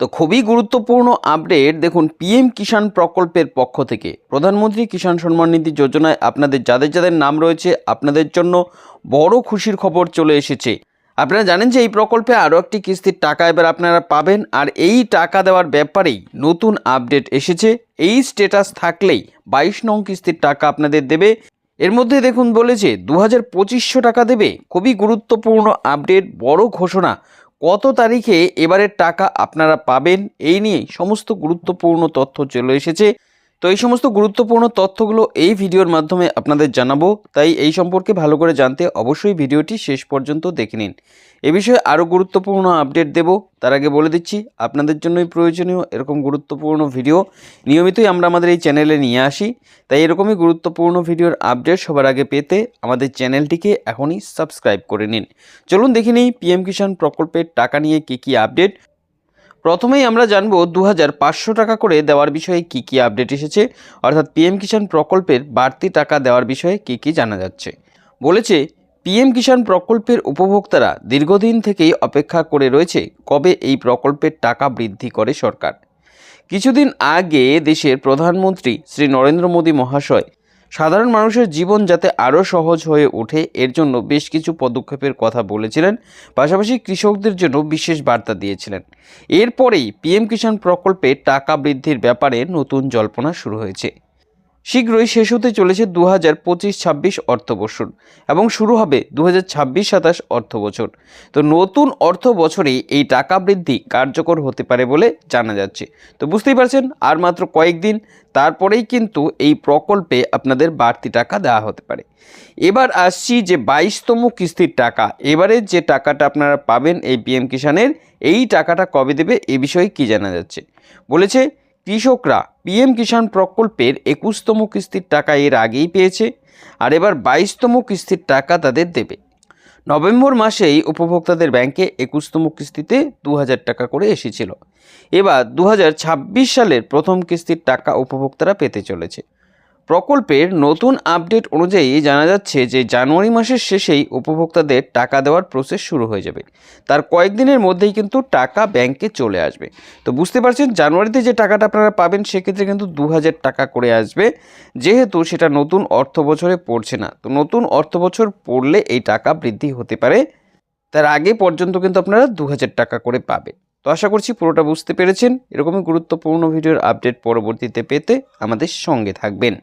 তো খুবই গুরুত্বপূর্ণ আপডেট দেখুন পিএম কিষাণ প্রকল্পের পক্ষ থেকে। প্রধানমন্ত্রী কিষাণ সম্মান নিধি যোজনায় আপনাদের যাদের যাদের নাম রয়েছে, আপনাদের জন্য বড় খুশির খবর চলে এসেছে। আপনারা জানেন যে এই প্রকল্পে আরও একটি কিস্তির টাকা এবার আপনারা পাবেন, আর এই টাকা দেওয়ার ব্যাপারেই নতুন আপডেট এসেছে। এই স্টেটাস থাকলেই বাইশ নং কিস্তির টাকা আপনাদের দেবে। এর মধ্যে দেখুন বলেছে দু হাজার টাকা দেবে। খুবই গুরুত্বপূর্ণ আপডেট বড় ঘোষণা। কত তারিখে এবারের টাকা আপনারা পাবেন? এই নিয়ে সমস্ত গুরুত্বপূর্ণ তথ্য চলে এসেছে। তো এই সমস্ত গুরুত্বপূর্ণ তথ্যগুলো এই ভিডিওর মাধ্যমে আপনাদের জানাব। তাই এই সম্পর্কে ভালো করে জানতে অবশ্যই ভিডিওটি শেষ পর্যন্ত দেখে নিন। এ বিষয়ে আরও গুরুত্বপূর্ণ আপডেট দেব। তার আগে বলে দিচ্ছি, আপনাদের জন্যই প্রয়োজনীয় এরকম গুরুত্বপূর্ণ ভিডিও। নিয়মিতই আমরা আমাদের এই চ্যানেলে নিয়ে আসি। তাই এরকমই গুরুত্বপূর্ণ ভিডিওর আপডেট সবার আগে পেতে আমাদের চ্যানেলটিকে এখনই সাবস্ক্রাইব করে নিন। চলুন দেখে নিই, পিএম কিষাণ প্রকল্পের টাকা নিয়ে কী কী আপডেট। প্রথমেই আমরা জানব দু টাকা করে দেওয়ার বিষয়ে কি কি আপডেট এসেছে, অর্থাৎ পিএম কিষাণ প্রকল্পের বাড়তি টাকা দেওয়ার বিষয়ে কি কি জানা যাচ্ছে। বলেছে, পিএম কিষাণ প্রকল্পের উপভোক্তারা দীর্ঘদিন থেকেই অপেক্ষা করে রয়েছে কবে এই প্রকল্পের টাকা বৃদ্ধি করে সরকার। কিছুদিন আগে দেশের প্রধানমন্ত্রী শ্রী নরেন্দ্র মোদী মহাশয় সাধারণ মানুষের জীবন যাতে আরও সহজ হয়ে ওঠে, এর জন্য বেশ কিছু পদক্ষেপের কথা বলেছিলেন, পাশাপাশি কৃষকদের জন্য বিশেষ বার্তা দিয়েছিলেন। এরপরেই পিএম কিষাণ প্রকল্পে টাকা বৃদ্ধির ব্যাপারে নতুন জল্পনা শুরু হয়েছে। শীঘ্রই শেষ হতে চলেছে দু হাজার পঁচিশ ছাব্বিশ অর্থ বছর এবং শুরু হবে দু হাজার ছাব্বিশ সাতাশ অর্থ বছর তো নতুন অর্থ বছরেই এই টাকা বৃদ্ধি কার্যকর হতে পারে বলে জানা যাচ্ছে। তো বুঝতেই পারছেন, আর মাত্র কয়েকদিন, তারপরেই কিন্তু এই প্রকল্পে আপনাদের বাড়তি টাকা দেওয়া হতে পারে। এবার আসছি যে বাইশতম কিস্তির টাকা। এবারে যে টাকাটা আপনারা পাবেন এই পিএম কিষাণের, এই টাকাটা কবে দেবে এ বিষয়ে কি জানা যাচ্ছে? বলেছে কৃষকরা পিএম কিষাণ প্রকল্পের একুশতম কিস্তির টাকা এর আগেই পেয়েছে, আর এবার বাইশতম কিস্তির টাকা তাদের দেবে। নভেম্বর মাসেই উপভোক্তাদের ব্যাংকে একুশতম কিস্তিতে দু হাজার টাকা করে এসেছিল। এবার দু হাজার ছাব্বিশ সালের প্রথম কিস্তির টাকা উপভোক্তারা পেতে চলেছে। প্রকল্পের নতুন আপডেট অনুযায়ী জানা যাচ্ছে যে জানুয়ারি মাসের শেষেই উপভোক্তাদের টাকা দেওয়ার প্রসেস শুরু হয়ে যাবে। তার কয়েকদিনের মধ্যেই কিন্তু টাকা ব্যাংকে চলে আসবে। তো বুঝতে পারছেন, জানুয়ারিতে যে টাকাটা আপনারা পাবেন, সেক্ষেত্রে কিন্তু দু হাজার টাকা করে আসবে। যেহেতু সেটা নতুন অর্থ বছরে পড়ছে না। তো নতুন অর্থ বছর পড়লে এই টাকা বৃদ্ধি হতে পারে। তার আগে পর্যন্ত কিন্তু আপনারা দু হাজার টাকা করে পাবেন। তো আশা করছি পুরোটা বুঝতে পেরেছেন। এরকমই গুরুত্বপূর্ণ ভিডিওর আপডেট পরবর্তীতে পেতে আমাদের সঙ্গে থাকবেন।